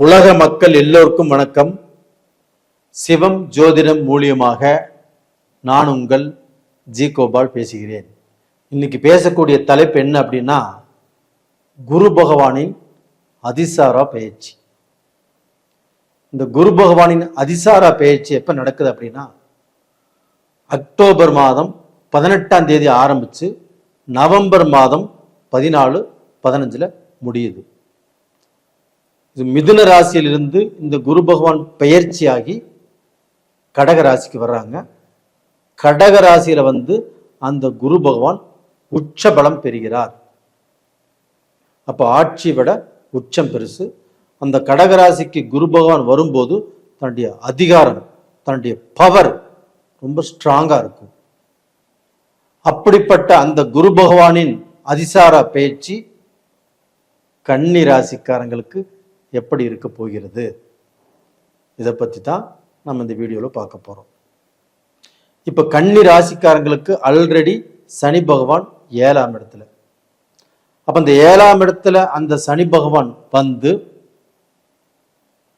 உலக மக்கள் எல்லோருக்கும் வணக்கம். சிவம் ஜோதிடம் மூலியமாக நான் உங்கள் ஜி கோபால் பேசுகிறேன். இன்னைக்கு பேசக்கூடிய தலைப்பு என்ன அப்படின்னா குரு பகவானின் அதிசாரா பயிற்சி இந்த குரு பகவானின் அதிசாரா பயிற்சி எப்போ நடக்குது அப்படின்னா அக்டோபர் மாதம் பதினெட்டாம் தேதி ஆரம்பித்து நவம்பர் மாதம் பதினாலு பதினஞ்சில் முடியுது. இது மிதுன ராசியிலிருந்து இந்த குரு பகவான் பெயர்ச்சியாகி கடக ராசிக்கு வர்றாங்க. கடக ராசியில வந்து அந்த குரு பகவான் உச்ச பலம் பெறுகிறார். அப்போ ஆட்சி விட உச்சம் பெருசு. அந்த கடக ராசிக்கு குரு பகவான் வரும்போது தன்னுடைய அதிகாரம் தன்னுடைய பவர் ரொம்ப ஸ்ட்ராங்கா இருக்கும். அப்படிப்பட்ட அந்த குரு பகவானின் அதிசார பயிற்சி கன்னி ராசிக்காரங்களுக்கு எப்படி இருக்க போகிறது? இதை பற்றி தான் நம்ம இந்த வீடியோவில் பார்க்க போகிறோம் இப்போ கன்னி ராசிக்காரங்களுக்கு ஆல்ரெடி சனி பகவான் ஏழாம் இடத்துல. அப்போ அந்த ஏழாம் இடத்துல அந்த சனி பகவான் வந்து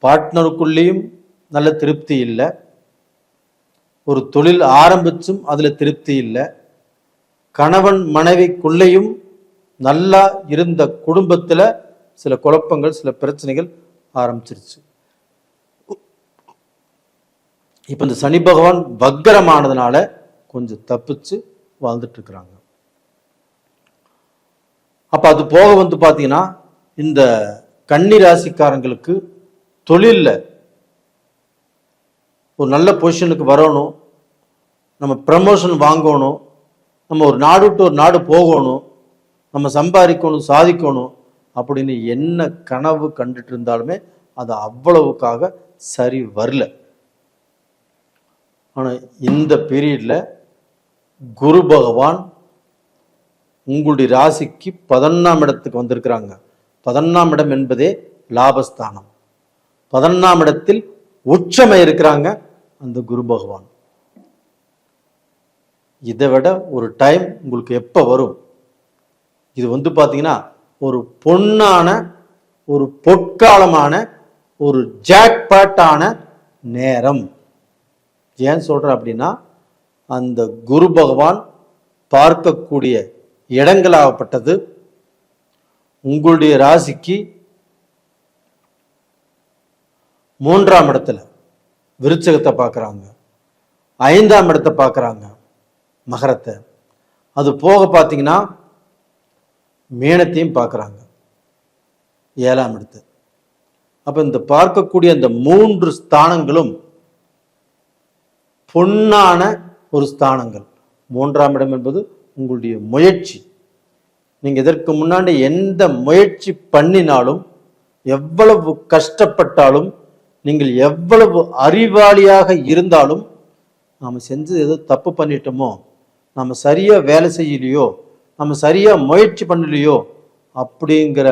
பார்ட்னருக்குள்ளேயும் நல்ல திருப்தி இல்லை. ஒரு தொழில் ஆரம்பிச்சும் அதில் திருப்தி இல்லை. கணவன் மனைவிக்குள்ளேயும் நல்லா இருந்த குடும்பத்தில் சில குழப்பங்கள் சில பிரச்சனைகள் ஆரம்பிச்சிருச்சு. இப்போ இந்த சனி பகவான் வக்கரமானதுனால கொஞ்சம் தப்பிச்சு வாழ்ந்துட்டு இருக்கிறாங்க அப்போ அது போக வந்து பார்த்தீங்கன்னா இந்த கன்னி ராசிக்காரங்களுக்கு தொழிலில் ஒரு நல்ல பொசிஷனுக்கு வரணும் நம்ம ப்ரமோஷன் வாங்கணும் நம்ம ஒரு நாடு விட்டு ஒரு நாடு போகணும் நம்ம சம்பாதிக்கணும் சாதிக்கணும் அப்படின்னு என்ன கனவு கண்டுட்டு இருந்தாலுமே அது அவ்வளவுக்காக சரி வரல. ஆனால் இந்த பீரியடில் குரு பகவான் உங்களுடைய ராசிக்கு பதினொன்றாம் இடத்துக்கு வந்திருக்கிறாங்க. பதினொன்றாம் இடம் என்பதே லாபஸ்தானம். பதினொன்றாம் இடத்தில் உச்சமை இருக்கிறாங்க அந்த குரு பகவான். இதை விட ஒரு டைம் உங்களுக்கு எப்போ வரும்? இது வந்து பார்த்தீங்கன்னா ஒரு பொன்னான ஒரு பொற்காலமான ஒரு ஜாக்பாட்டான நேரம். ஏன் சொல்கிறேன் அப்படின்னா அந்த குரு பகவான் பார்க்கக்கூடிய இடங்களாகப்பட்டது உங்களுடைய ராசிக்கு மூன்றாம் இடத்துல விருச்சகத்தை பார்க்குறாங்க. ஐந்தாம் இடத்தை பார்க்குறாங்க மகரத்தை. அது போக பார்த்தீங்கன்னா மீனத்தையும் பார்க்குறாங்க. ஏழாம் இடத்து. அப்போ இந்த பார்க்கக்கூடிய அந்த மூன்று ஸ்தானங்களும் பொன்னான ஒரு ஸ்தானங்கள். மூன்றாம் இடம் என்பது உங்களுடைய முயற்சி. நீங்கள் இதற்கு முன்னாடி எந்த முயற்சி பண்ணினாலும் எவ்வளவு கஷ்டப்பட்டாலும் நீங்கள் எவ்வளவு அறிவாளியாக இருந்தாலும் நாம் செஞ்சது எதோ தப்பு பண்ணிட்டோமோ நாம் சரியாக வேலை செய்யலையோ நம்ம சரியாக முயற்சி பண்ணலையோ அப்படிங்கிற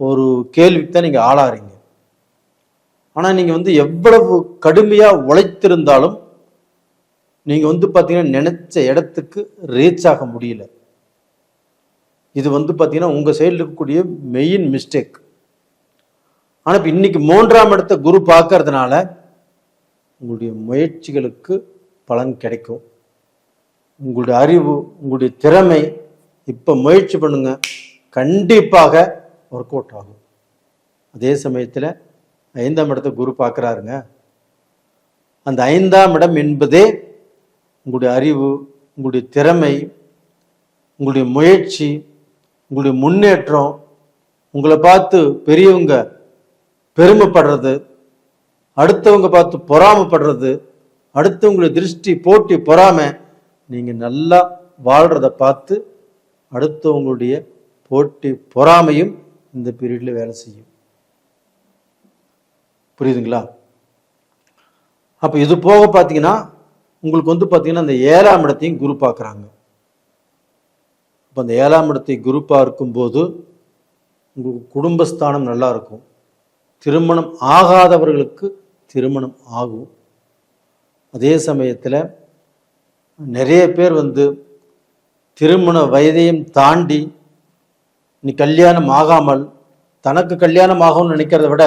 ஒரு கேள்விக்கு தான் நீங்கள் ஆளாறீங்க. ஆனால் நீங்கள் வந்து எவ்வளவு கடுமையாக உழைத்திருந்தாலும் நீங்கள் வந்து பார்த்தீங்கன்னா நினைச்ச இடத்துக்கு ரீச் ஆக முடியல. இது வந்து பார்த்தீங்கன்னா உங்கள் சைடில் இருக்கக்கூடிய மெயின் மிஸ்டேக் ஆனால் இப்போ இன்றைக்கி மூன்றாம் இடத்த குரு பார்க்கறதுனால உங்களுடைய முயற்சிகளுக்கு பலன் கிடைக்கும். உங்களுடைய அறிவு உங்களுடைய திறமை இப்போ முயற்சி பண்ணுங்க. கண்டிப்பாக ஒர்க் அவுட் ஆகும். அதே சமயத்தில் ஐந்தாம் இடத்தை குரு பார்க்குறாருங்க. அந்த ஐந்தாம் இடம் என்பதே உங்களுடைய அறிவு உங்களுடைய திறமை உங்களுடைய முயற்சி உங்களுடைய முன்னேற்றம் உங்களை பார்த்து பெரியவங்க பெருமைப்படுறது அடுத்தவங்க பார்த்து பொறாமைப்படுறது அடுத்தவங்களுடைய திருஷ்டி போட்டி பொறாமை நீங்கள் நல்லா வாழ்கிறத பார்த்து அடுத்தவங்களுடைய போட்டி பொறாமையும் இந்த பீரியடில் வேலை செய்யும். புரியுதுங்களா? அப்போ இது போக பார்த்தீங்கன்னா உங்களுக்கு வந்து பார்த்தீங்கன்னா அந்த ஏழாம் இடத்தையும் குரு பார்க்குறாங்க. அப்போ அந்த ஏழாம் இடத்தை குரு பார்க்கும்போது உங்களுக்கு குடும்பஸ்தானம் நல்லா இருக்கும். திருமணம் ஆகாதவர்களுக்கு திருமணம் ஆகும். அதே சமயத்தில் நிறைய பேர் வந்து திருமண வயதையும் தாண்டி நீ கல்யாணம் ஆகாமல் தனக்கு கல்யாணம் ஆகும்னு நினைக்கிறத விட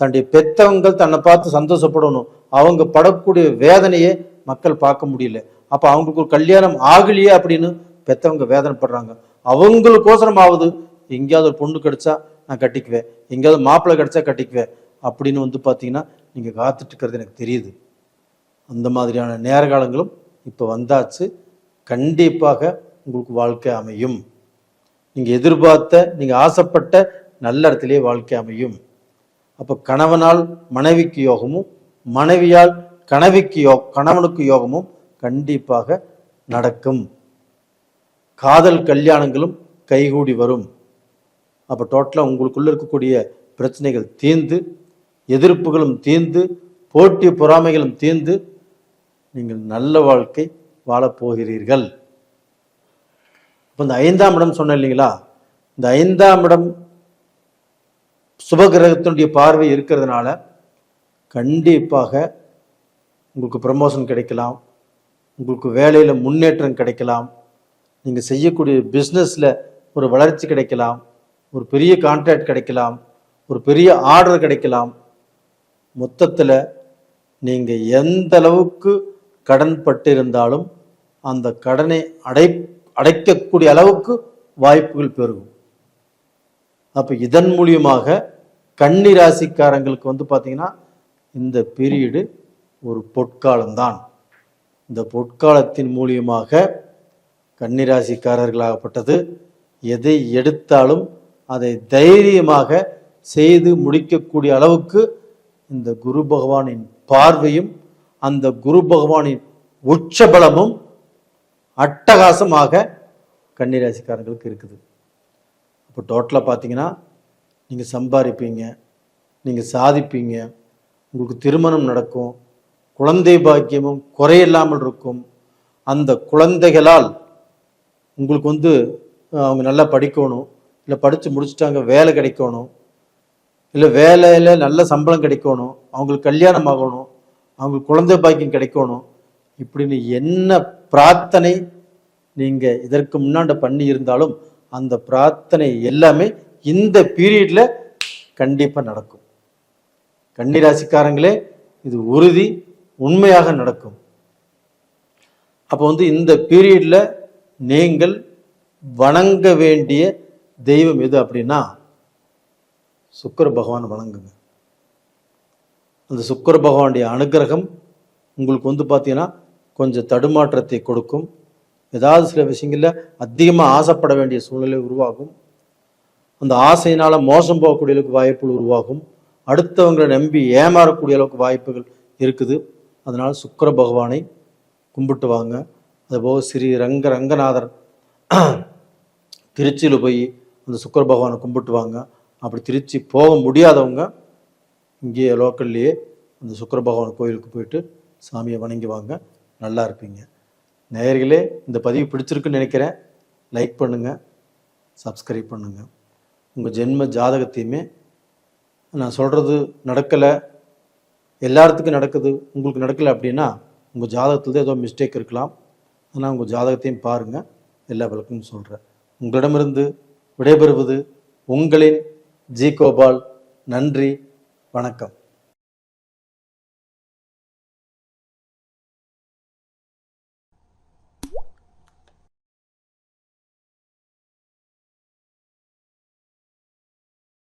தன்னுடைய பெத்தவங்க தன்னை பார்த்து சந்தோஷப்படணும். அவங்க படக்கூடிய வேதனையை மக்கள் பார்க்க முடியல. அப்போ அவங்களுக்கு ஒரு கல்யாணம் ஆகலையே அப்படின்னு பெத்தவங்க வேதனைப்படுறாங்க. அவங்களுக்கோசரமாவது எங்கேயாவது ஒரு பொண்ணு கிடைச்சா நான் கட்டிக்குவேன். எங்கேயாவது மாப்பிள்ளை கிடைச்சா கட்டிக்குவேன். அப்படின்னு வந்து பார்த்தீங்கன்னா நீங்கள் காத்துட்டு இருக்கிறது எனக்கு தெரியுது. அந்த மாதிரியான நேரகாலங்களும் இப்போ வந்தாச்சு. கண்டிப்பாக உங்களுக்கு வாழ்க்கை அமையும். நீங்கள் எதிர்பார்த்த நீங்கள் ஆசைப்பட்ட நல்ல இடத்துலையே வாழ்க்கை அமையும். அப்போ கணவனால் மனைவிக்கு யோகமும் மனைவியால் கணவிக்கு யோ கணவனுக்கு யோகமும் கண்டிப்பாக நடக்கும். காதல் கல்யாணங்களும் கைகூடி வரும். அப்போ டோட்டலாக உங்களுக்குள்ளே இருக்கக்கூடிய பிரச்சனைகள் தீர்ந்து எதிர்ப்புகளும் தீர்ந்து போட்டி பொறாமைகளும் தீர்ந்து நீங்கள் நல்ல வாழ்க்கை வாழப் போகிறீர்கள் இப்போ இந்த ஐந்தாம் இடம் சொன்னேன் இல்லைங்களா? இந்த ஐந்தாம் இடம் சுபகிரகத்தினுடைய பார்வை இருக்கிறதுனால கண்டிப்பாக உங்களுக்கு ப்ரமோஷன் கிடைக்கலாம். உங்களுக்கு வேலையில் முன்னேற்றம் கிடைக்கலாம். நீங்கள் செய்யக்கூடிய பிஸ்னஸில் ஒரு வளர்ச்சி கிடைக்கலாம். ஒரு பெரிய கான்ட்ராக்ட் கிடைக்கலாம். ஒரு பெரிய ஆர்டர் கிடைக்கலாம். மொத்தத்தில் நீங்கள் எந்த அளவுக்கு கடன் பட்டிருந்தாலும் அந்த கடனை அடை அடைக்கக்கூடிய அளவுக்கு வாய்ப்புகள் பெருகும். அப்போ இதன் மூலியமாக கன்னி ராசிக்காரங்களுக்கு வந்து பார்த்தீங்கன்னா இந்த பீரியடு ஒரு பொற்காலம்தான். இந்த பொற்காலத்தின் மூலியமாக கன்னிராசிக்காரர்களாகப்பட்டது எதை எடுத்தாலும் அதை தைரியமாக செய்து முடிக்கக்கூடிய அளவுக்கு இந்த குரு பகவானின் பார்வையும் அந்த குரு பகவானின் உச்சபலமும் அட்டகாசமாக கன்னிராசிக்காரங்களுக்கு இருக்குது. அப்போ டோட்டலாக பார்த்தீங்கன்னா நீங்கள் சம்பாதிப்பீங்க நீங்கள் சாதிப்பீங்க உங்களுக்கு திருமணம் நடக்கும் குழந்தை பாக்கியமும் குறையில்லாமல் இருக்கும். அந்த குழந்தைகளால் உங்களுக்கு வந்து அவங்க நல்லா படிக்கணும் இல்லை படித்து முடிச்சுட்டாங்க வேலை கிடைக்கணும் இல்லை வேலையில் நல்ல சம்பளம் கிடைக்கணும் அவங்களுக்கு கல்யாணம் ஆகணும் அவங்களுக்கு குழந்தை பாக்கியம் கிடைக்கணும் இப்படின்னு என்ன பிரார்த்தனை நீங்கள் இதற்கு முன்னாண்டு பண்ணி இருந்தாலும் அந்த பிரார்த்தனை எல்லாமே இந்த பீரியடில் கண்டிப்பாக நடக்கும். கன்னிராசிக்காரங்களே இது உறுதி உண்மையாக நடக்கும். அப்போ வந்து இந்த பீரியடில் நீங்கள் வணங்க வேண்டிய தெய்வம் எது அப்படின்னா சுக்கிர பகவான் வணங்குங்க. அந்த சுக்கர பகவானுடைய அனுகிரகம் உங்களுக்கு வந்து பார்த்தீங்கன்னா கொஞ்சம் தடுமாற்றத்தை கொடுக்கும். ஏதாவது சில விஷயங்களில் அதிகமாக ஆசைப்பட வேண்டிய சூழ்நிலை உருவாகும். அந்த ஆசையினால் மோசம் போகக்கூடிய அளவுக்கு வாய்ப்புகள் உருவாகும். அடுத்தவங்களை நம்பி ஏமாறக்கூடிய அளவுக்கு வாய்ப்புகள் இருக்குது. அதனால் சுக்கிர பகவானை கும்பிட்டு வாங்க. அதுபோக ஸ்ரீ ரங்க ரங்கநாதர் திருச்சியில் போய் அந்த சுக்கிர பகவானை கும்பிட்டு வாங்க. அப்படி திருச்சி போக முடியாதவங்க இங்கேயே லோக்கல்லையே அந்த சுக்கிர பகவான் கோயிலுக்கு போயிட்டு சாமியை வணங்கி வாங்க. நல்லா இருப்பீங்க. நேயர்களே இந்த பதிவு பிடிச்சிருக்குன்னு நினைக்கிறேன். லைக் பண்ணுங்கள் சப்ஸ்கிரைப் பண்ணுங்கள் உங்கள் ஜென்ம ஜாதகத்தையுமே நான் சொல்கிறது நடக்கலை எல்லாத்துக்கும் நடக்குது உங்களுக்கு நடக்கலை அப்படின்னா உங்கள் ஜாதகத்தில் தான் ஏதோ மிஸ்டேக் இருக்கலாம். ஆனால் உங்கள் ஜாதகத்தையும் பாருங்கள் எல்லா விளக்கமும் சொல்கிறேன் உங்களிடமிருந்து விடைபெறுவது உங்களின் ஜி கோபால் நன்றி வணக்கம்.